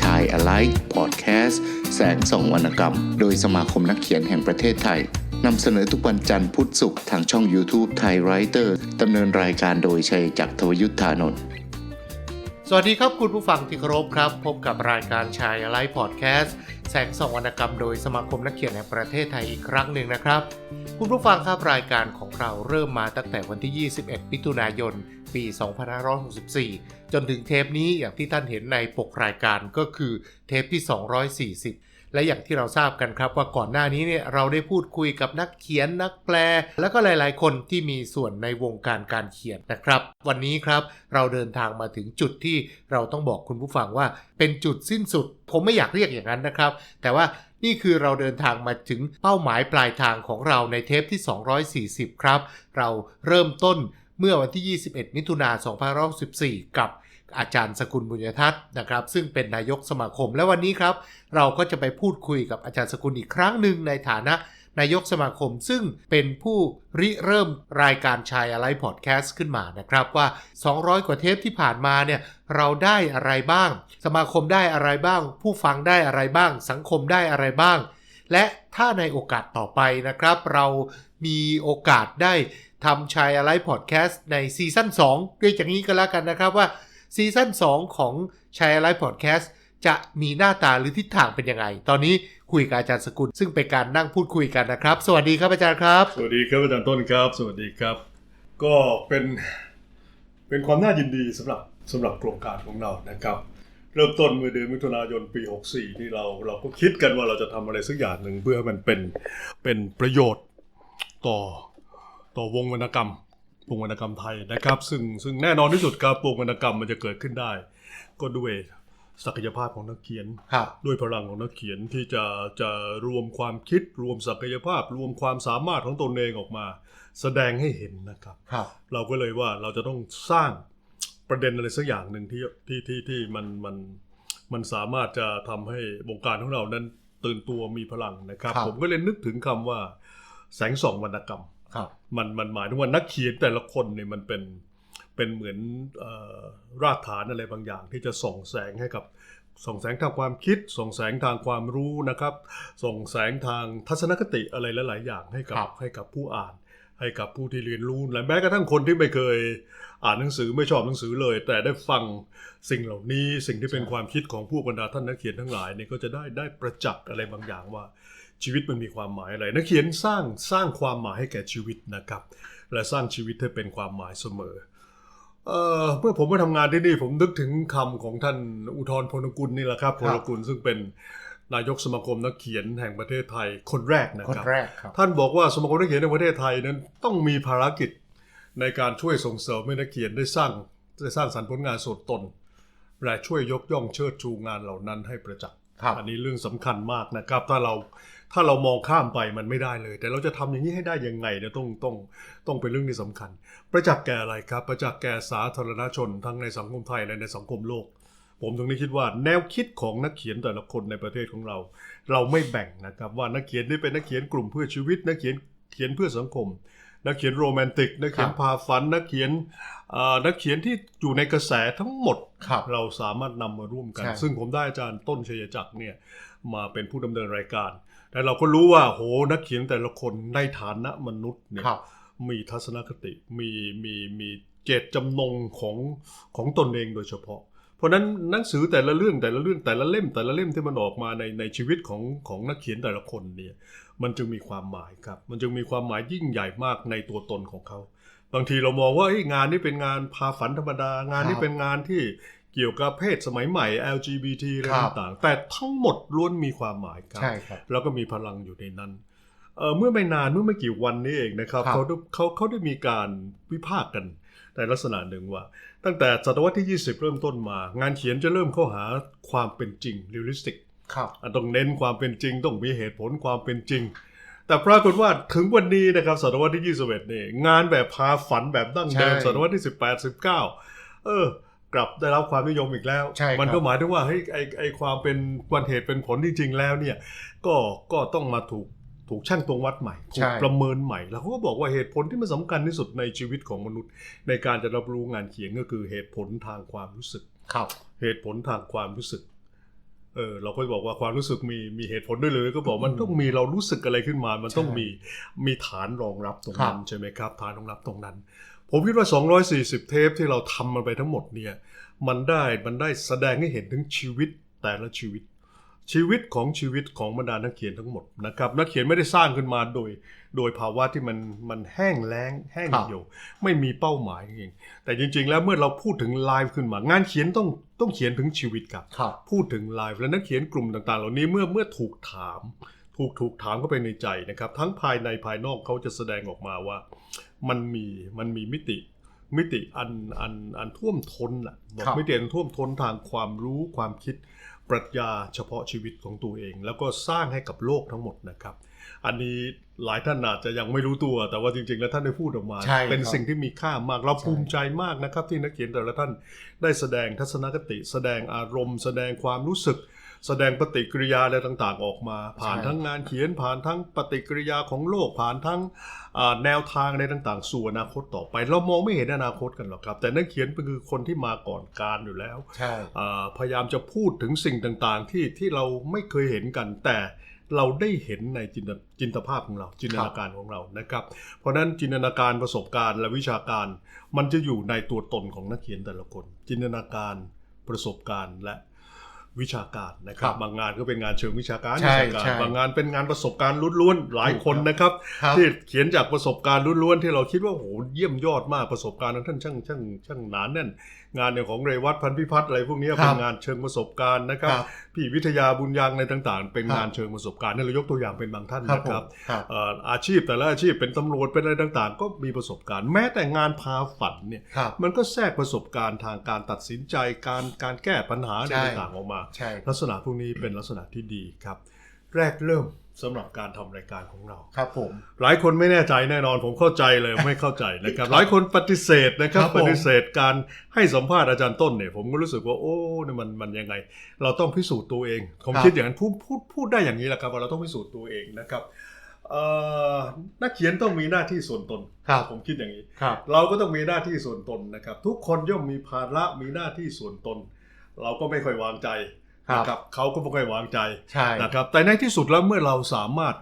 ชาย Alike Podcast แสงส่องวรรณกรรม โดยสมาคมนักเขียนแห่งประเทศไทยนำเสนอทุกวันจันทร์พุธศุกร์ทางช่อง YouTube ไทยไรเตอร์ดำเนินรายการโดยชัยจักรทวยุทธานนท์ สวัสดีครับคุณผู้ฟังที่เคารพครับ พบกับรายการชายไลฟ์พอดแคสต์แสงส่องวรรณกรรมโดยสมาคมนักเขียนแห่งประเทศไทยอีกครั้งหนึ่งนะครับ คุณผู้ฟังครับรายการของเราเริ่มมาตั้งแต่วันที่ 21 มิถุนายน ปี 2564 จนถึงเทปนี้อย่างที่ท่านเห็นในปกรายการก็คือเทปที่ 240 และอย่างที่เราทราบกันครับว่าก่อนหน้านี้เนี่ยเราได้พูดคุยกับนักเขียนนักแปล แล้วก็หลาย ๆ คนที่มีส่วนในวงการการเขียนนะครับ วันนี้ครับเราเดินทางมาถึงจุดที่เราต้องบอกคุณผู้ฟังว่า เป็นจุดสิ้นสุด ผมไม่อยากเรียกอย่างนั้นนะครับ แต่ว่านี่คือเราเดินทางมาถึงเป้าหมายปลายทางของเราในเทปที่ 240 ครับ เราเริ่มต้นเมื่อวันที่ 21 มิถุนา2514กับ อาจารย์สกุลบุญยทัศน์นะครับ ซึ่งเป็นนายกสมาคม และวันนี้ครับ เราก็จะไปพูดคุยกับอาจารย์สกุลอีกครั้งหนึ่งในฐานะนายกสมาคมซึ่งเป็นผู้ริเริ่มรายการชายอะไรพอดแคสต์ขึ้นมานะครับว่า 200 กว่าเทปที่ผ่านมาเนี่ยเราได้อะไรบ้าง สมาคมได้อะไรบ้าง ผู้ฟังได้อะไรบ้าง สังคมได้อะไรบ้าง และถ้าในโอกาสต่อไปนะครับ เรามีโอกาสได้ทำชายอะไรพอดแคสต์ในซีซั่น2เรียกอย่างนี้ก็แล้วกันนะครับว่า ซีซั่น2 ของชายอะไรพอดแคสต์จะมีหน้าตาหรือทิศทางเป็นยังไง ตอนนี้คุยกับอาจารย์สกุล ซึ่งเป็นการนั่งพูดคุยกันนะครับ สวัสดีครับอาจารย์ครับ สวัสดีครับอาจารย์ต้นครับ สวัสดีครับ ก็เป็นเป็นความน่ายินดีสำหรับสำหรับโครงการของเรานะครับ เริ่มต้นเมื่อเดือนมิถุนายนปี 64นี่เราเราก็คิดกันว่าเราจะทำอะไรสักอย่างหนึ่งเพื่อให้มันเป็นเป็นประโยชน์ต่อต่อวงวรรณกรรม วงวรรณกรรมไทยนะครับ ซึ่งซึ่งแน่นอนที่สุดครับวงวรรณกรรมมันจะเกิดขึ้นได้ ก็ด้วยศักยภาพของนักเขียนครับด้วยพลังของนักเขียนที่จะจะรวมความคิดรวมศักยภาพ รวมความสามารถของตนเองออกมา แสดงให้เห็นนะครับครับเราก็เลยว่าเราจะต้องสร้างประเด็นอะไรสักอย่างหนึ่งที่ที่ที่ที่มันมันมันสามารถจะทำให้วงการของเรานั้นตื่นตัวมีพลังนะครับครับผมก็เลยนึกถึงคำว่า แสงส่องวรรณกรรมครับ มันมันหมายถึงว่านักเขียนแต่ละคนเนี่ยมันเป็นเป็นเหมือนเอ่อรากฐานอะไรบางอย่าง ที่จะส่องแสงให้กับส่องแสงทางความคิด ส่องแสงทางความรู้นะครับ ส่องแสงทางทัศนคติอะไรหลาย ๆ อย่างให้กับครับให้กับผู้อ่าน ให้กับผู้ที่เรียนรู้และแม้กระทั่งคนที่ไม่เคยอ่านหนังสือไม่ชอบหนังสือเลย แต่ได้ฟังสิ่งเหล่านี้ สิ่งที่เป็นความคิดของผู้บรรดาท่านนักเขียนทั้งหลายเนี่ยก็จะได้ได้ประจักษ์อะไรบางอย่างว่า ชีวิตมันมีความหมายอะไรนักเขียนสร้างสร้างความหมายให้แก่ชีวิตนะครับ และสร้างชีวิตให้เป็นความหมายเสมอเอ่อเมื่อผมมาทำงานที่นี่ผมนึกถึงคำของท่านอุทธรพลกุลนี่แหละครับพลกุลซึ่งเป็นนายกสมาคมนักเขียนแห่งประเทศไทยคนแรกนะคนครับแรกครับ ท่านบอกว่าสมาคมนักเขียนในประเทศไทยนั้นต้องมีภารกิจในการช่วยส่งเสริมให้นักเขียนได้สร้างได้สร้างสรรค์ผลงานส่วนตน และช่วยยกย่องเชิดชูงานเหล่านั้นให้ประจักษ์ครับอันนี้เรื่องสำคัญมากนะครับ ถ้าเรา ถ้าเรามองข้ามไปมันไม่ได้เลย แต่เราจะทำอย่างนี้ให้ได้ยังไงเนี่ยต้องต้องต้องเป็นเรื่องที่สำคัญ ประจักษ์แก่อะไรครับ ประจักษ์แก่สาธารณชนทั้งในสังคมไทยและในสังคมโลก ผมตรงนี้คิดว่าแนวคิดของนักเขียนแต่ละคนในประเทศของเรา เราไม่แบ่งนะครับว่านักเขียนนี่เป็นนักเขียนกลุ่มเพื่อชีวิตนักเขียนเขียนเพื่อสังคมนักเขียนโรแมนติกนักเขียนครับพาฝันนักเขียนเอ่อนักเขียนที่อยู่ในกระแสทั้งหมดครับเราสามารถนำมาร่วมกันใช่ซึ่งผมได้อาจารย์ต้นชัยจักรเนี่ยมาเป็นผู้ดำเนินรายการ แต่เราก็รู้ว่าโหนักเขียนแต่ละคนในฐานะมนุษย์เนี่ยครับมีทัศนคติมีมีมีเจตจำนงของของตนเองโดยเฉพาะ เพราะฉะนั้นหนังสือแต่ละเรื่องแต่ละเรื่องแต่ละเล่ม แต่ละเล่มที่มันออกมาในในชีวิตของของนักเขียนแต่ละคนเนี่ยมันจึงมีความหมายครับ มันจึงมีความหมายยิ่งใหญ่มากในตัวตนของเขา บางทีเรามองว่าเฮ้ยงานนี้เป็นงานพาฝันธรรมดา งานนี้ครับเป็นงานที่ เกี่ยวกับเพศสมัยใหม่ LGBT อะไรครับต่างๆ แต่ทั้งหมดล้วนมีความหมายครับ ใช่ครับ แล้วก็มีพลังอยู่ในนั้นเอ่อเมื่อไม่นานเมื่อไม่กี่วันนี้เองนะครับครับเขาได้เขาเขาได้มีการวิพากษ์กันในลักษณะหนึ่งว่า ตั้งแต่ศตวรรษที่ 20 เริ่มต้นมา งานเขียนจะเริ่มเข้าหาความเป็นจริง realistic ครับอะต้องเน้นความเป็นจริงต้องมีเหตุผลความเป็นจริง แต่ปรากฏว่าถึงวันนี้นะครับศตวรรษที่ 21นี่งานแบบพาฝันแบบดั้งเดิมใช่ศตวรรษที่ 18 19 เออ กลับได้รับความนิยมอีกแล้วใช่ครับมันก็หมายถึงว่าเฮ้ยไอไอความเป็นวันเหตุเป็นผลจริงๆแล้วเนี่ย ก็ก็ต้องมาถูกถูกช่างตวงวัดใหม่ถูใช่กประเมินใหม่ แล้วเขาก็บอกว่าเหตุผลที่มันสำคัญที่สุดในชีวิตของมนุษย์ ในการจะรับรู้งานเขียนก็คือเหตุผลทางความรู้สึกครับเหตุผลทางความรู้สึกเออเราก็บอกว่าความรู้สึกมีมีเหตุผลด้วยเลย ก็บอกมันต้องมีเรารู้สึกอะไรขึ้นมา มันต้องใช่มีมีฐานรองรับตรงนั้นครับใช่ไหมครับ ฐานรองรับตรงนั้น ผมคิดว่า 240 เทปที่เราทำมันไปทั้งหมดเนี่ย มันได้ มันได้แสดงให้เห็นถึงชีวิตแต่ละชีวิต ชีวิตของชีวิตของบรรดานักเขียนทั้งหมดนะครับ นักเขียนไม่ได้สร้างขึ้นมาโดย โดยภาวะที่มัน มันแห้งแล้ง แห้งครับเหี่ยว ไม่มีเป้าหมายเอง แต่จริง ๆ แล้วเมื่อเราพูดถึงไลฟ์ขึ้นมา งานเขียนต้อง ต้องเขียนถึงชีวิตครับครับพูดถึงไลฟ์และนักเขียนกลุ่มต่าง ๆ เหล่านี้เมื่อ เมื่อถูกถาม ถูกถูกถามเข้าไปในใจนะครับ ทั้งภายในภายนอกเขาจะแสดงออกมาว่า มันมีมันมีมิติ มิติอันอันอันท่วมท้นอะบอกครับมิติอันท่วมท้นทางความรู้ความคิดปรัชญาเฉพาะชีวิตของตัวเอง แล้วก็สร้างให้กับโลกทั้งหมดนะครับ อันนี้หลายท่านอาจจะยังไม่รู้ตัว แต่ว่าจริง ๆ แล้วท่านได้พูดออกมาใช่เป็นครับสิ่งที่มีค่ามากเราใช่ภูมิใจมากนะครับ ที่นักเขียนแต่ละท่านได้แสดงทัศนคติ แสดงอารมณ์ แสดงความรู้สึก แสดงปฏิกิริยาอะไรต่างๆออกมา ผ่านทั้งงานเขียนผ่านทั้งปฏิกิริยาของโลกผ่านทั้งอ่าแนวทางอะไรต่างๆ สู่อนาคตต่อไป เรามองไม่เห็นอนาคตกันหรอกครับ แต่นักเขียนเป็นคือคนที่มาก่อนการอยู่แล้วใช่อ่าพยายามจะพูดถึงสิ่งต่างๆ ที่ที่เราไม่เคยเห็นกันแต่เราได้เห็นในจินตจินตภาพของเรา จินตนาการของเรานะครับ เพราะฉะนั้นจินตนาการประสบการณ์และวิชาการ มันจะอยู่ในตัวตนของนักเขียนแต่ละคน จินตนาการประสบการณ์และ วิชาการนะครับครับ บางงานก็เป็นงานเชิงวิชาการใช่วิชาการใช่บางงานเป็นงานประสบการณ์ล้วนๆหลายคนนะครับครับ ที่เขียนจากประสบการณ์ล้วนๆที่เราคิดว่าโหเยี่ยมยอดมากประสบการณ์ของท่านช่างช่างช่างหนานแน่นงานอย่างของเรวัตพันธุ์พิพัฒน์อะไรพวกนี้ครับเป็นงานเชิงประสบการณ์นะครับครับ พี่วิทยาบุญยังในต่างๆ เป็นครับงานเชิงประสบการณ์นี่เรายกตัวอย่างเป็นบางท่านครับนะผครัมบครับเอ่ออาชีพแต่ละอาชีพเป็นตำรวจเป็นอะไรต่างๆ ก็มีประสบการณ์ แม้แต่งานพาฝันเนี่ยครับมันก็แทรกประสบการณ์ทางการตัดสินใจการการแก้ปัญหาอะไรใช่ต่างๆออกมาใช่ลักษณะพวกนี้เป็นลักษณะที่ดีครับ แรกเริ่ม สำหรับการทำรายการของเรา ครับผม หลายคนไม่แน่ใจแน่นอนผมเข้าใจเลยไม่เข้าใจนะครับ หลายคนปฏิเสธนะครับครับผม ปฏิเสธการให้สัมภาษณ์อาจารย์ต้นเนี่ยผมก็รู้สึกว่าโอ้นี่มันมันยังไง เราต้องพิสูจน์ตัวเองผมคิดอย่างนั้นพูดพูดพูดได้อย่างนี้แหละครับว่าเราต้องพิสูจน์ตัวเองนะครับเอ่อนักเขียนต้องมีหน้าที่ส่วนตนครับผมคิดอย่างนี้ ครับ เราก็ต้องมีหน้าที่ส่วนตนนะครับ ทุกคนย่อมมีภาระมีหน้าที่ส่วนตน เราก็ไม่ค่อยวางใจครับ นะครับเขาก็ไม่ค่อยวางใจใช่นะครับแต่ในที่สุดแล้วเมื่อเราสามารถ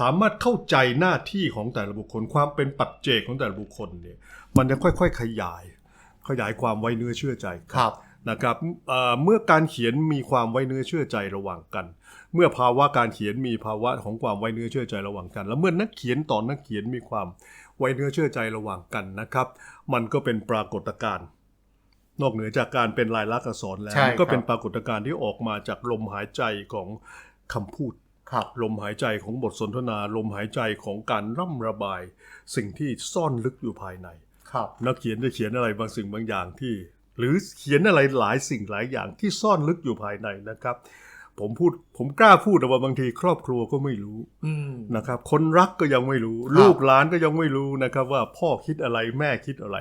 สามารถเข้าใจหน้าที่ของแต่ละบุคคล ความเป็นปัจเจกของแต่ละบุคคลเนี่ยมันจะค่อยๆขยาย ขยายความไว้เนื้อเชื่อใจครับนะครับเอ่อเมื่อการเขียนมีความไว้เนื้อเชื่อใจระหว่างกัน เมื่อภาวะการเขียนมีภาวะของความไว้เนื้อเชื่อใจระหว่างกัน แล้วเมื่อนักเขียนต่อนักเขียนมีความไว้เนื้อเชื่อใจระหว่างกันนะครับ มันก็เป็นปรากฏการณ์ นอกเหนือจากการเป็นลายลักษณ์อักษรแล้วใช่มันก็เป็นครับปรากฏการณ์ที่ออกมาจากลมหายใจของคำพูดครับลมหายใจของบทสนทนา ลมหายใจของการร่ำระบาย สิ่งที่ซ่อนลึกอยู่ภายใน ครับ นักเขียนจะเขียนอะไรบางสิ่งบางอย่างที่ หรือเขียนอะไรหลายสิ่งหลายอย่างที่ซ่อนลึกอยู่ภายในนะครับ ผมพูดผมกล้าพูดแต่ว่าบางทีครอบครัวก็ไม่รู้อืมนะครับ คนรักก็ยังไม่รู้ครับลูกหลานก็ยังไม่รู้นะครับ ว่าพ่อคิดอะไรแม่คิดอะไร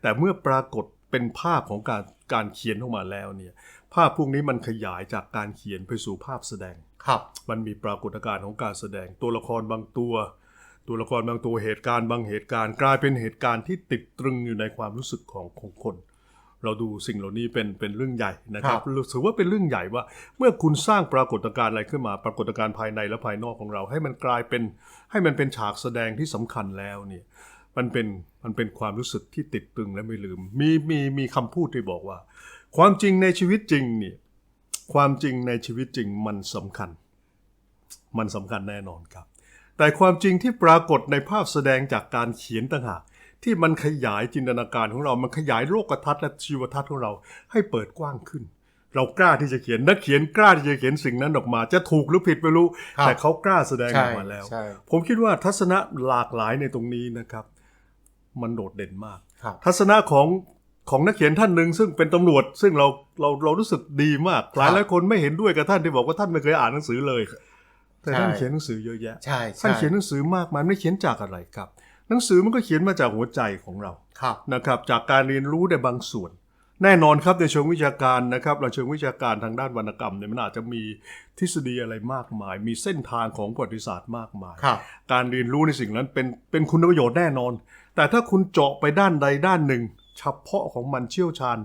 แต่เมื่อปรากฏ เป็นภาพของการการเขียนออกมาแล้วเนี่ยภาพพวกนี้มันขยายจากการเขียนไปสู่ภาพแสดงครับ มันมีปรากฏการณ์ของการแสดงตัวละครบางตัว ตัวละครบางตัวเหตุการณ์บางเหตุการณ์กลายเป็นเหตุการณ์ที่ติดตรึงอยู่ในความรู้สึกของของคน เราดูสิ่งเหล่านี้เป็นเป็นเรื่องใหญ่นะครับถือว่าเป็นเรื่องใหญ่ว่า เมื่อคุณสร้างปรากฏการณ์อะไรขึ้นมา ปรากฏการณ์ภายในและภายนอกของเรา ให้มันกลายเป็นให้มันเป็นฉากแสดงที่สำคัญแล้วเนี่ย มันเป็นมันเป็นความรู้สึกที่ติดตรึงและไม่ลืม มีมีมีคำพูดที่บอกว่า ความจริงในชีวิตจริงเนี่ยความจริงในชีวิตจริงมันสำคัญ มันสำคัญแน่นอนครับ แต่ความจริงที่ปรากฏในภาพแสดงจากการเขียนต่างหากที่มันขยายจินตนาการของเรา มันขยายโลกทัศน์และชีวทัศน์ของเราให้เปิดกว้างขึ้น เรากล้าที่จะเขียนนักเขียนกล้าที่จะเขียนสิ่งนั้นออกมา จะถูกหรือผิดไม่รู้ครับแต่เขากล้าแสดงอใช่อกมาแล้วใช่ผมคิดว่าทัศนะหลากหลายในตรงนี้นะครับ มันโดดเด่นมากครับทัศนะของของนักเขียนท่านหนึ่งซึ่งเป็นตำรวจ ซึ่งเราเราเรารู้สึกดีมาก หลายหลายคนไม่เห็นด้วยกับท่านที่บอกว่าท่านไม่เคยอ่านหนังสือเลย แต่ท่านใช่เขียนหนังสือเยอะแยะใช่ใช่ท่านเขียนหนังสือมากมายไม่เขียนจากอะไรครับ หนังสือมันก็เขียนมาจากหัวใจของเราครับนะครับ จากการเรียนรู้ในบางส่วน แน่นอนครับในเชิงวิชาการนะครับเราเชิงวิชาการทางด้านวรรณกรรมเนี่ยมันอาจจะมีทฤษฎีอะไรมากมาย มีเส้นทางของประวัติศาสตร์มากมายครับการเรียนรู้ในสิ่งนั้นเป็นเป็นคุณประโยชน์แน่นอน แต่ถ้าคุณเจาะไปด้านใดด้านหนึ่งเฉพาะของมันเชี่ยวชาญ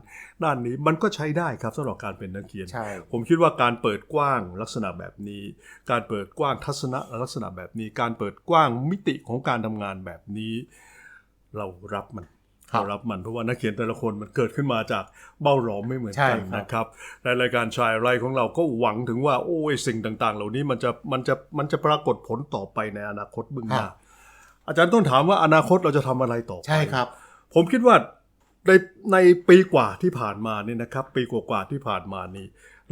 ด้านนี้มันก็ใช้ได้ครับสำหรับการเป็นนักเขียนใช่ผมคิดว่าการเปิดกว้างลักษณะแบบนี้ การเปิดกว้างทัศนะลักษณะแบบนี้ การเปิดกว้างมิติของการทำงานแบบนี้ เรารับมันครับ เรารับมันเพราะว่านักเขียนแต่ละคนมันเกิดขึ้นมาจากเบ้าหลอมไม่เหมือนกันใช่ครับนะครับในรายการชายไรของเราก็หวังถึงว่าโอ้ยสิ่งต่าง ๆ เหล่านี้มันจะมันจะมันจะปรากฏผลต่อไปในอนาคตเบื้องหน้าอาจารย์ต้นถามว่าอนาคตเราจะทำอะไรต่อไปใช่ครับ ผมคิดว่า ในในปีกว่าที่ผ่านมานี่นะครับ ปีกว่าๆที่ผ่านมานี่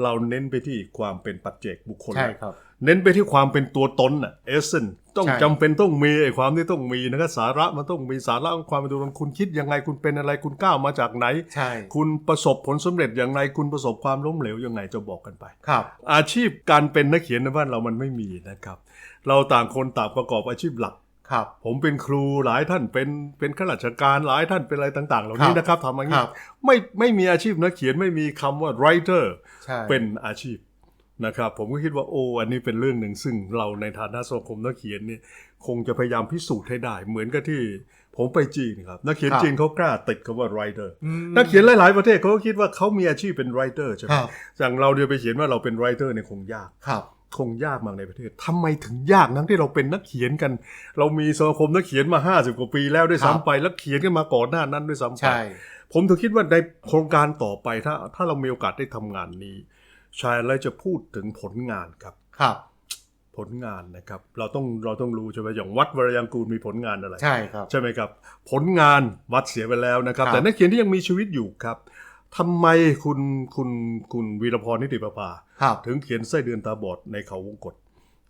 เราเน้นไปที่ความเป็นปัจเจกบุคคลใช่ครับเน้นไปที่ความเป็นตัวตนน่ะเอเซนต้องใช่จำเป็นต้องมีไอ้ความที่ต้องมีนะครับสาระมันต้องมีสาระของความเป็นตัวตนคุณคิดยังไงคุณเป็นอะไรคุณก้าวมาจากไหนใช่คุณประสบผลสำเร็จอย่างไรคุณประสบความล้มเหลวยังไงจะบอกกันไปครับ อาชีพการเป็นนักเขียนในบ้านเรามันไม่มีนะครับ เราต่างคนต่างประกอบอาชีพหลัก ครับ ผมเป็นครูหลายท่านเป็นเป็นข้าราชการหลายท่านเป็นอะไรต่าง ๆ เหล่านี้ครับนะครับทำอย่างคนี้รับไม่ไม่มีอาชีพนักเขียนไม่มีคำว่า writer ใช่เป็นอาชีพนะครับ ผมก็คิดว่าโอ้อันนี้เป็นเรื่องหนึ่งซึ่งเราในฐานะสมาคมนักเขียนเนี่ยคงจะพยายามพิสูจน์ให้ได้ เหมือนกับที่ผมไปจีนครับ นักเขียนครับจีนเขากล้าติดคำว่า writer อืมนักเขียนหลาย ๆ ประเทศเขาก็คิดว่าเขามีอาชีพเป็น writer ใช่ไหมครับอย่างเราเดียวไปเขียนว่าเราเป็น writer เนี่ยคงยากครับ คงยากมากในประเทศทำไมถึงยากทั้งที่เราเป็นนักเขียนกัน เรามีสมาคมนักเขียนมา 50 กว่าปีแล้วด้วยครับซ้ำไปแล้วเขียนกันมาก่อนหน้านั้นด้วยซ้ำไปใช่ผมถึงคิดว่าในโครงการต่อไปถ้า ถ้าเรามีโอกาสได้ทำงานนี้ ชายอะไรจะพูดถึงผลงานครับครับ ผลงานนะครับ เราต้องเราต้องรู้ใช่ไหมอย่างวัดวรยังกูลมีผลงานอะไรใช่ครับใช่ไหมครับ ผลงานวัดเสียไปแล้วนะครับครับแต่นักเขียนที่ยังมีชีวิตอยู่ครับ ทำไมคุณคุณคุณวีรพรนิติประภาครับถึงเขียนไส้เดือนตาบอดในเขาวงกฏ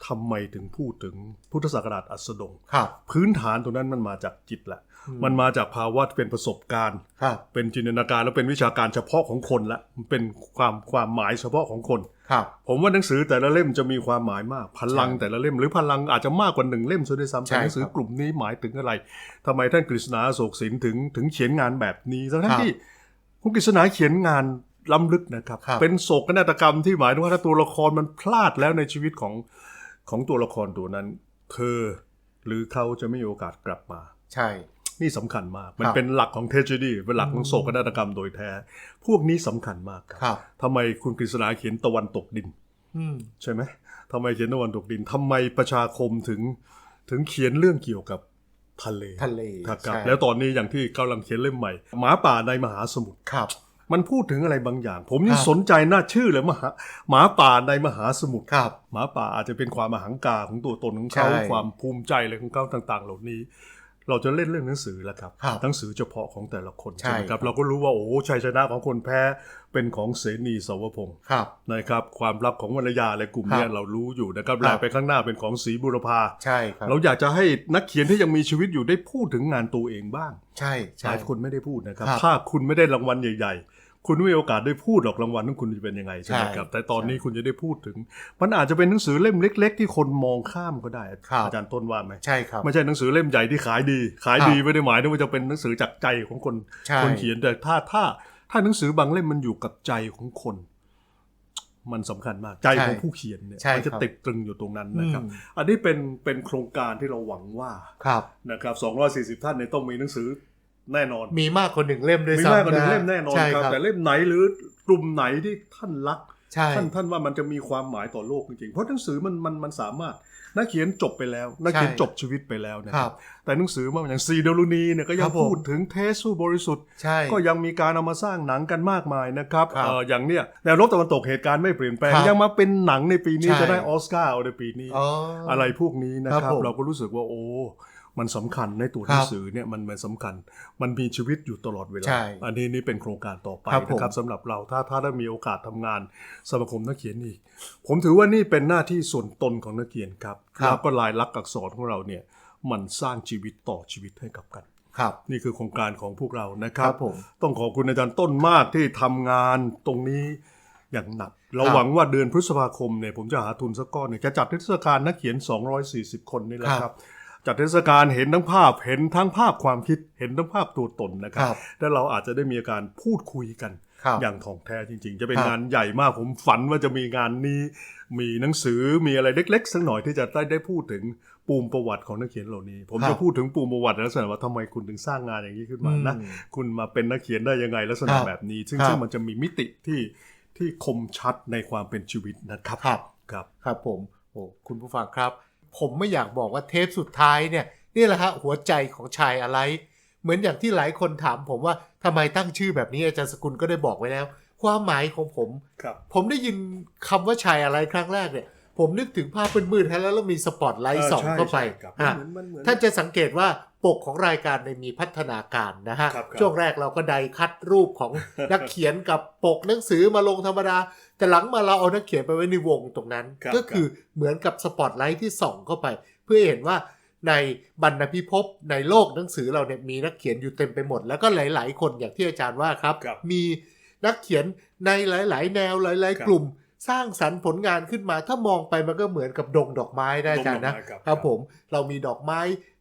ทำไมถึงพูดถึงพุทธศักราชอัสดงครับพื้นฐานตรงนั้นมันมาจากจิตแหละอืมมันมาจากภาวะที่เป็นประสบการณ์ครับเป็นจินตนาการแล้วเป็นวิชาการเฉพาะของคนละมันเป็นความความหมายเฉพาะของคนครับผมว่าหนังสือแต่ละเล่มจะมีความหมายมาก พลังใช่แต่ละเล่ม หรือพลังอาจจะมากกว่าหนึ่งเล่มซะด้วยซ้ำใช่แต่หนังสือครับกลุ่มนี้หมายถึงอะไรทำไมท่านกฤษณาอโศกสินถึงถึงเขียนงานแบบนี้ทั้งครับที่ คุณกฤษณาเขียนงานล้ำลึกนะครับครับ เป็นโศกนาฏกรรมที่หมายถึงว่าถ้าตัวละครมันพลาดแล้วในชีวิตของของตัวละครตัวนั้น เธอ หรือเขาจะไม่มีโอกาสกลับมา ใช่ นี่สำคัญมาก มันครับเป็นหลักของเทจดีเป็นหลักของโศกนาฏกรรมโดยแท้ พวกนี้สำคัญมากครับครับทำไมคุณกฤษณาเขียนตะวันตกดินอืมใช่ไหมทำไมเขียนตะวันตกดินทำไมประชาคมถึงถึงเขียนเรื่องเกี่ยวกับ ทะเลทะเลครับ ใช่แล้วตอนนี้อย่างที่กำลังเขียนเล่มใหม่ หมาป่าในมหาสมุทร ครับ มันพูดถึงอะไรบางอย่าง ผมนี่ครับ สนใจหน้าชื่อเลยมหาหมาป่าในมหาสมุทร ครับ หมาป่าอาจจะเป็นความอหังการของตัวตนของเขาใช่ ความภูมิใจอะไรของเขาต่าง ๆ เหล่านี้ เราจะเล่นเรื่องหนังสือแล้วครับครับหนังสือเฉพาะของแต่ละคนใช่ไหมคครัรับบเราก็รู้ว่าโอ้ชัยชนะของคนแพ้เป็นของเสนีสวพงศ์ครับนะครับ ความลับของวรรณยาอะไรกลุ่มเนี้คยรับเรารู้อยู่นะครับครับแลไปข้างหน้าเป็นของศรีบุรพาใช่ครับเราอยากจะให้นักเขียนที่ยังมีชีวิตอยู่ได้พูดถึงงานตัวเองบ้าง ใช่หใช่ลายคนไม่ได้พูดนะครับครับ ถ้าคุณไม่ได้รางวัลใหญ่ ๆ คุณไม่มีโอกาสได้พูดหรอกรางวัลของคุณจะเป็นยังไงใช่ไหมใช่ครับ แต่ตอนนี้คุณจะได้พูดถึง มันอาจจะเป็นหนังสือเล่มเล็ก ๆ ที่คนมองข้ามก็ได้ครับอาจารย์ต้นว่าไหมใช่ครับไม่ใช่หนังสือเล่มใหญ่ที่ขายดี ขายดีครับไม่ได้หมายถึงว่าจะเป็นหนังสือจากใจของคนใช่คนเขียนแต่ถ้าถ้าถ้าหนังสือบางเล่มมันอยู่กับใจของคน มันสำคัญมากใจของผู้เขียนเนี่ยใช่มัจะครับติดตรึงอยู่ตรงนั้นนะครับอืมอันนี้เป็นเป็นโครงการที่เราหวังว่าครับนะครับ240 ท่านเนี่ยต้องมีหนังสือ แน่นอน มีมากกว่าหนึ่งเล่มด้วยมีซ้ำมากกว่าหนึ่งะเล่มแน่นอนใช่ครับครับ แต่เล่มไหนหรือกลุ่มไหนที่ท่านรักใช่ท่านท่านว่ามันจะมีความหมายต่อโลกจริงๆ เพราะหนังสือมันมันมันสามารถนักเขียนจบไปแล้วนักเขียนใช่จบชีวิตไปแล้วนะคครัรับบแต่หนังสือมันอย่างซีเดลูนีเนี่ยก็ยัครังบผมพูดถึงเทสสู้บริสุทธิ์ใช่ก็ยังมีการเอามาสร้างหนังกันมากมายนะครับครับเอ่ออย่างเนี้ยแนวรบตะวันตกเหตุการณ์ไม่เปลี่ยนแปลงครับยังมาเป็นหนังในปีนี้ใช่จะได้ออสการ์เอาในปีนี้อ๋อออะไรพวกนี้นะคครัรับบผมเราก็รู้สึกว่าโอ้ มันสำคัญในตัวคหรับนังสือเนี่ยมันมันสำคัญ มันมีชีวิตอยู่ตลอดเวลาใช่อันนี้นี่เป็นโครงการต่อไปครับผมนะครับสำหรับเราถ้าถ้าได้มีโอกาสทำงานสมาคมนักเขียนอีก ผมถือว่านี่เป็นหน้าที่ส่วนตนของนักเขียนครับครับแล้วก็ลายลักษณ์อักษรของเราเนี่ยมันสร้างชีวิตต่อชีวิตให้กับกันครับนี่คือโครงการของพวกเรานะคครัรับบผมต้องขอบคุณอาจารย์ต้นมากที่ทำงานตรงนี้อย่างหนัก เราครับหวังว่าเดือนพฤษภาคมเนี่ยผมจะหาทุนสักก้อนเนี่ยจะจัดเทศกาลนักเขียน 240 คนนี่แหละคครัรับบ จัดเทศกาลเห็นทั้งภาพ เห็นทั้งภาพความคิดเห็นทั้งภาพตัวตนนะครัครับบแล้วเราอาจจะได้มีการพูดคุยกันครับอย่างถ่องแท้จริง ๆ จะเป็นครับงานใหญ่มากผมฝันว่าจะมีงานนี้ มีหนังสือมีอะไรเล็ก ๆ สักหน่อยที่จะได้ได้พูดถึงปูมประวัติของนักเขียนเหล่านี้ ผมครัจะบพูดถึงปูมประวัติในลักษณะว่าทำไมคุณถึงสร้างงานอย่างนี้ขึ้นมานะอืมคุณมาเป็นนักเขียนได้ยังไงลักษณะครับแบบนี้ ซึ่งครับซึ่งมันจะมีมิติที่ที่คมชัดในความเป็นชีวิตนะครับครับครับครับผมโอ้คุณผู้ฟังครับ ผมไม่อยากบอกว่าเทปสุดท้ายเนี่ยนี่แหละฮะหัวใจของชายอะไร เหมือนอย่างที่หลายคนถามผมว่าทำไมตั้งชื่อแบบนี้อาจารย์สกุลก็ได้บอกไว้แล้ว ความหมายของผมครับผมได้ยินคำว่าชายอะไรครั้งแรกเนี่ย ผมนึกถึงภาพมืดๆฮะแล้วมีสปอตไลท์ส่องเข้าไปครับอะเหมือนมันเหมือนท่านจะสังเกตว่าปกของรายการเนี่ยมีพัฒนาการนะฮะครับครับช่วงแรกเราก็ไดคัดรูปของนักเขียนกับปกหนังสือมาลงธรรมดา แต่หลังมาเราเอานักเขียนไปไว้ในวงตรงนั้นครับก็คือเหมือนกับสปอตไลท์ที่ส่องเข้าไป เพื่อให้เห็นว่าในบรรณพิภพในโลกหนังสือเราเนี่ยมีนักเขียนอยู่เต็มไปหมด แล้วก็หลาย ๆ คนอย่างที่อาจารย์ว่าครับครับมีนักเขียนในหลาย ๆ แนวหลายครับๆกลุ่ม สร้างสรรค์ผลงานขึ้นมา ถ้ามองไปมันก็เหมือนกับดงดอกไม้ได้อาจารย์นะดงดอกไม้ครับครับผมเรามีดอกไม้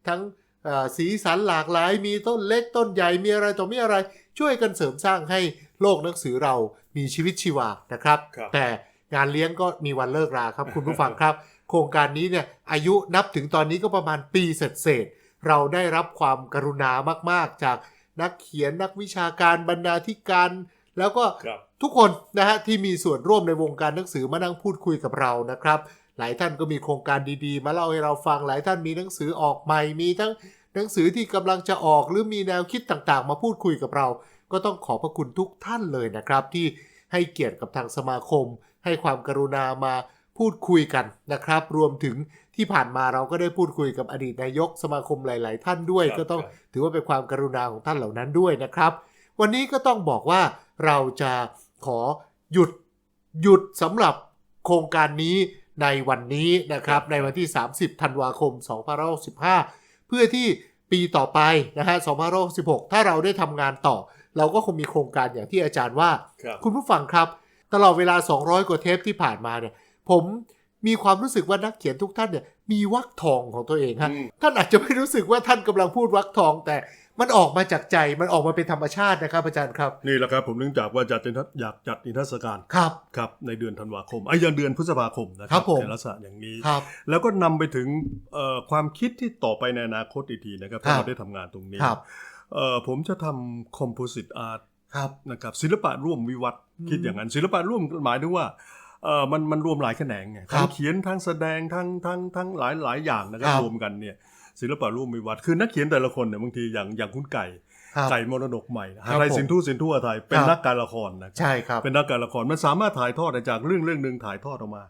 ทั้งเอ่อสีสันหลากหลาย มีต้นเล็กต้นใหญ่มีอะไรต่อมีอะไร ช่วยกันเสริมสร้างให้โลกหนังสือเรามีชีวิตชีวานะครับ ครับ แต่งานเลี้ยงก็มีวันเลิกราครับ คุณผู้ฟังครับ โครงการนี้เนี่ยอายุนับถึงตอนนี้ก็ประมาณปีเศษๆเราได้รับความกรุณามากๆ จากนักเขียนนักวิชาการบรรณาธิการ แล้วก็ครับทุกคนนะฮะที่มีส่วนร่วมในวงการหนังสือมานั่งพูดคุยกับเรานะครับ หลายท่านก็มีโครงการดีๆ มาเล่าให้เราฟังหลายท่านมีหนังสือออกใหม่มีทั้งหนังสือที่กำลังจะออกหรือมีแนวคิดต่างๆ มาพูดคุยกับเรา ก็ต้องขอบพระคุณทุกท่านเลยนะครับ ที่ให้เกียรติกับทางสมาคม ให้ความกรุณามาพูดคุยกันนะครับ รวมถึงที่ผ่านมาเราก็ได้พูดคุยกับอดีตนายกสมาคมหลาย ๆ ท่านด้วยครับก็ต้องครับถือว่าเป็นความกรุณาของท่านเหล่านั้นด้วยนะครับ วันนี้ก็ต้องบอกว่า เราจะขอหยุดหยุดสำหรับโครงการนี้ในวันนี้นะครับในวันที่ 30 ธันวาคม 2565 เพื่อที่ปีต่อไปนะฮะ2566 ถ้าเราได้ทำงานต่อ เราก็คงมีโครงการอย่างที่อาจารย์ว่าครับคุณผู้ฟังครับ ตลอดเวลา 200 กว่าเทปที่ผ่านมาเนี่ย ผมมีความรู้สึกว่านักเขียนทุกท่านเนี่ยมีวักทองของตัวเองฮะอืมท่านอาจจะไม่รู้สึกว่าท่านกำลังพูดวักทอง แต่ มันออกมาจากใจมันออกมาเป็นธรรมชาตินะครับอาจารย์ครับ นี่แหละครับผมเนื่องจากว่าจัดนิทรรศอยากจัดนิทรรศการครับครับในเดือนธันวาคมไอ้ยเดือนพฤษภาคมนะคครัรับบผมในลักษณะอย่างนี้ ครับแล้วก็นำไปถึงเอ่อความคิดที่ต่อไปในอนาคตอีกทีนะครับครัถ้าบเราได้ทำงานตรงนี้ครับเอ่อผมจะทำคอมโพสิตอาร์ต ครับ นะครับศิลปะร่วมวิวัฒน์อืมคิดอย่างนั้น ศิลปะร่วมหมายถึงว่าเอ่อมันมันรวมหลายแขนงไงครับทั้งเขียนทั้งแสดงทั้งทั้งทั้งหลายหลายอย่างนะครับครับรวมกันเนี่ย ศิลปะร่วมวิวัฒน์คือนักเขียนแต่ละคนเนี่ยบางทีอย่างอย่างคุณไก่ครับไก่มรดกใหม่นะครัไทบยผมสินทุสินทุอาไทยเป็นครับนักการละครนะครับใช่ครับเป็นนักการละครมันสามารถถ่ายทอดจากเรื่องเรื่องหนึ่งถ่ายทอดออกมา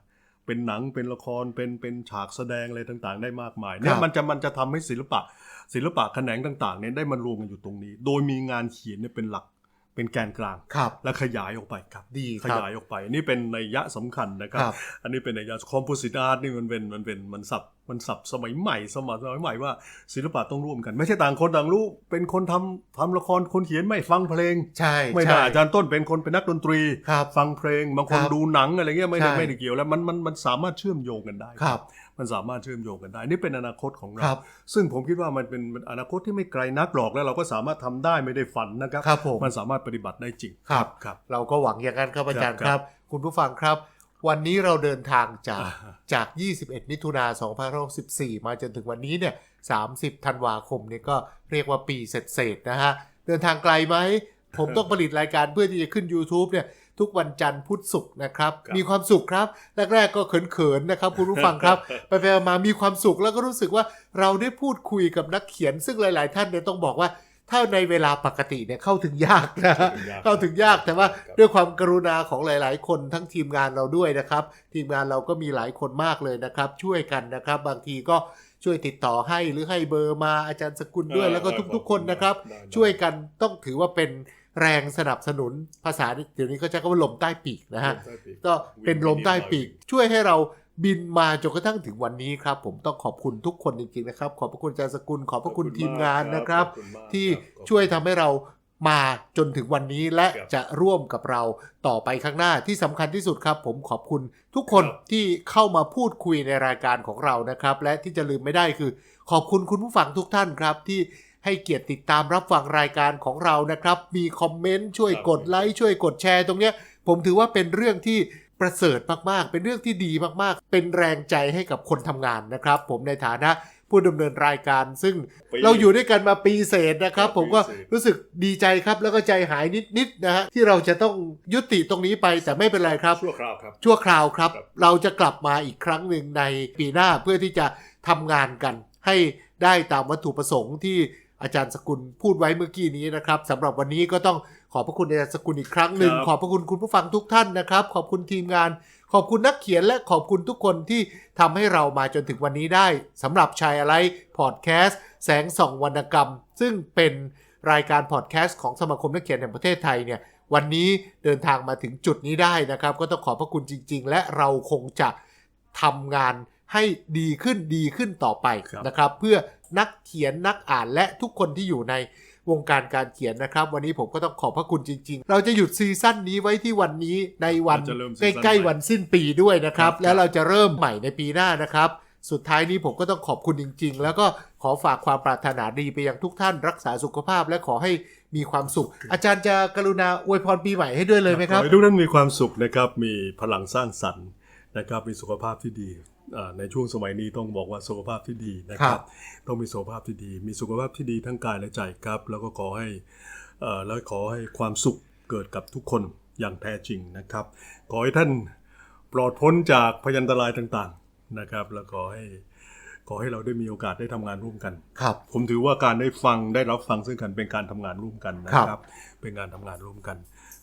เป็นหนังเป็นละครเป็นเป็นฉากแสดงอะไรต่างๆ ได้มากมายเนี่คยรับมันจะมันจะทำให้ศิลปะศิลปะแขนงต่างๆเนี่ยได้มารวมกันอยู่ตรงนี้ โดยมีงานเขียนเนี่ยเป็นหลัก เป็นแกนกลาง ครับ และขยายออกไปครับ ดีขครับ ยายออกไป นี่เป็นในยยะสำคัญนะครัครับบอันนี้เป็นในยยะคอมโพสิตอาร์ตนี่มันเป็นมันเป็นมันสับมันสับสมัยใหม่สมัยสมัยใหม่ว่าศิลปะต้องร่วมกัน ไม่ใช่ต่างคนต่างรู้เป็นคนทำทำละครคนเขียนไม่ฟังเพลง ใช่ไม่ใช่ได้อาจารย์ต้นเป็นคนเป็นนักดนตรี ครับ ฟังเพลงบางคนครับดูหนังอะไรเงี้ยไม่ได้ใช่ ไม่ได้เกี่ยวแล้วมันมันมันสามารถเชื่อมโยงกันได้ ครับ มันสามารถเชื่อมโยงกันได้ นี่เป็นอนาคตของคเรารับซึ่งผมคิดว่ามันเป็นมันอนาคตที่ไม่ไกลนักหรอกแล้วเราก็สามารถทำได้ไม่ได้ฝันนะครับครับผมมันสามารถปฏิบัติได้จริงครับครับ เราก็หวังอย่างนั้นครับอาจารย์ครับครับคุณผู้ฟังครับ วันนี้เราเดินทางจากอ่าจาก 21 มิถุนา2564 มาจนถึงวันนี้เนี่ย 30 ธันวาคมเนี่ยก็เรียกว่าปีเศษๆนะฮะเดินทางไกลไหมผมต้องผลิตรายการเพื่อที่จะขึ้น YouTube เนี่ย ทุกวันจันทร์พุธศุกร์นะครับครับ มีความสุขครับ แรก ๆ ก็เขินๆนะครับ คุณผู้ฟังครับ ไปไปๆมาๆมีความสุขแล้วก็รู้สึกว่าเราได้พูดคุยกับนักเขียน ซึ่งหลาย ๆ ท่านเนี่ยต้องบอกว่าถ้าในเวลาปกติเนี่ยเข้าถึงยากนะเข้าถึงยากแต่ว่าด้วยความกรุณาของหลาย ๆ คนทั้งทีมงานเราด้วยนะครับ ทีมงานเราก็มีหลายคนมากเลยนะครับ ช่วยกันนะครับ บางทีก็ช่วยติดต่อให้หรือให้เบอร์มาอาจารย์สกุลด้วยแล้วก็ทุก ๆ คนนะครับ ช่วยกันต้องถือว่าเป็น แรงสนับสนุนภาษาเดี๋ยวนี้เขาใช้คำว่าลมใต้ปีกนะฮะก็เป็นลมใต้ปีก ช่วยให้เราบินมาจนกระทั่งถึงวันนี้ครับ ผมต้องขอบคุณทุกคนจริงๆนะครับ ขอบพระคุณอาจารย์สกุล ขอบพระคุณทีมงานนะครับ ที่ช่วยทำให้เรามาจนถึงวันนี้และครับจะร่วมกับเราต่อไปข้างหน้าที่สำคัญที่สุดครับ ผมขอบคุณทุกคนครับที่เข้ามาพูดคุยในรายการของเรานะครับ และที่จะลืมไม่ได้คือ ขอบคุณคุณผู้ฟังทุกท่านครับที่ ให้เกียรติติดตามรับฟังรายการของเรานะครับ มีคอมเมนต์ช่วยกดไลค์ช่วยกดแชร์ตรงเนี้ย ผมถือว่าเป็นเรื่องที่ประเสริฐมากๆ เป็นเรื่องที่ดีมากๆ เป็นแรงใจให้กับคนทำงานนะครับ ผมในฐานะผู้ดำเนินรายการ ซึ่งปีเราอยู่ด้วยกันมาปีเศษนะครับปีผมก็เศษรู้สึกดีใจครับ แล้วก็ใจหายนิดๆนะฮะที่เราจะต้องยุติตรงนี้ไปแต่ไม่เป็นไรครับ ชั่วคราวครับชั่วคราวครับครับเราจะกลับมาอีกครั้งหนึ่งในปีหน้าเพื่อที่จะทำงานกัน ให้ได้ตามวัตถุประสงค์ที่ อาจารย์สกุลพูดไว้เมื่อกี้นี้นะครับสำหรับวันนี้ก็ต้องขอบพระคุณอาจารย์สกุลอีกครั้งหนึ่งครับขอบพระคุณคุณผู้ฟังทุกท่านนะครับ ขอบคุณทีมงาน ขอบคุณนักเขียนและขอบคุณทุกคนที่ทำให้เรามาจนถึงวันนี้ได้สำหรับชายอะไรพอดแคสต์แสงส่องวรรณกรรม ซึ่งเป็นรายการพอดแคสต์ของสมาคมนักเขียนแห่งประเทศไทยเนี่ยวันนี้เดินทางมาถึงจุดนี้ได้นะครับ ก็ต้องขอบพระคุณจริง ๆ และเราคงจะทำงานให้ดีขึ้นดีขึ้นต่อไปครับนะครับ เพื่อ นักเขียนนักอ่านและทุกคนที่อยู่ในวงการการเขียนนะครับ วันนี้ผมก็ต้องขอบพระคุณจริง ๆ เราจะหยุดซีซั่นนี้ไว้ที่วันนี้ในวันเราจะเริ่มซีใกซั่นล้ใหม่ๆวันสิ้นปีด้วยนะครับครับ แล้วเราจะเริ่มใหม่ในปีหน้านะครับสุดท้ายนี้ผมก็ต้องขอบคุณจริง ๆ แล้วก็ขอฝากความปรารถนาดีไปยังทุกท่านรักษาสุขภาพและขอให้มีความสุข อาจารย์จะกรุณาอวยพรปีใหม่ให้ด้วยเลยไหมครับขอให้ทุกท่านมีความสุขนะครับมีพลังสร้างสรรค์นะครับมีสุขภาพที่ดีอ่า ในช่วงสมัยนี้ต้องบอกว่าสุขภาพที่ดีนะคครัรับบต้องมีสุขภาพที่ดี มีสุขภาพที่ดีทั้งกายและใจครับ แล้วก็ขอให้เอ่อแล้วขอให้ความสุขเกิดกับทุกคนอย่างแท้จริงนะครับ ขอให้ท่านปลอดพ้นจากพยันตรายต่างๆนะครับ แล้วขอให้ขอให้เราได้มีโอกาสได้ทำงานร่วมกันครับ ผมถือว่าการได้ฟังได้รับฟังซึ่งกันเป็นการทำงานร่วมกันนะคครัรับบเป็นการทำงานร่วมกัน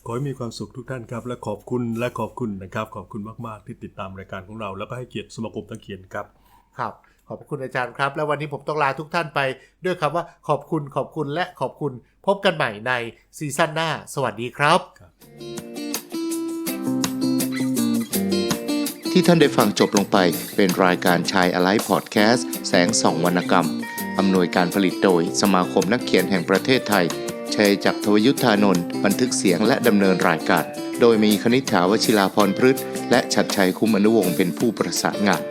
ขอให้มีความสุขทุกท่านครับ และขอบคุณและขอบคุณนะครับ ขอบคุณมากๆที่ติดตามรายการของเรา แล้วก็ให้เกียรติสมาคมนักเขียนครับ ครับ ขอบพระคุณอาจารย์ครับ แล้ววันนี้ผมต้องลาทุกท่านไป ด้วยคำว่าขอบคุณขอบคุณและขอบคุณ พบกันใหม่ในซีซั่นหน้า สวัสดีครับที่ท่านได้ฟังจบลงไปเป็นรายการชายอะไลพอดแคสต์แสงส่องวรรณกรรมอำนวยการผลิตโดยสมาคมนักเขียนแห่งประเทศไทย ชัยจักรทวยุทธานนท์บันทึกเสียงและดำเนินรายการ โดยมีคณิษฐาวชิลาพรพฤษและชัดชัยคุ้มอนุวงศ์เป็นผู้ประสานงาน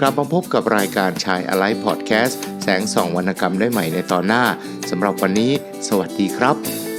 กลับมาพบกับรายการชายอะไลพอดแคสต์แสงส่องวรรณกรรมได้ใหม่ในตอนหน้าสำหรับวันนี้ สวัสดีครับ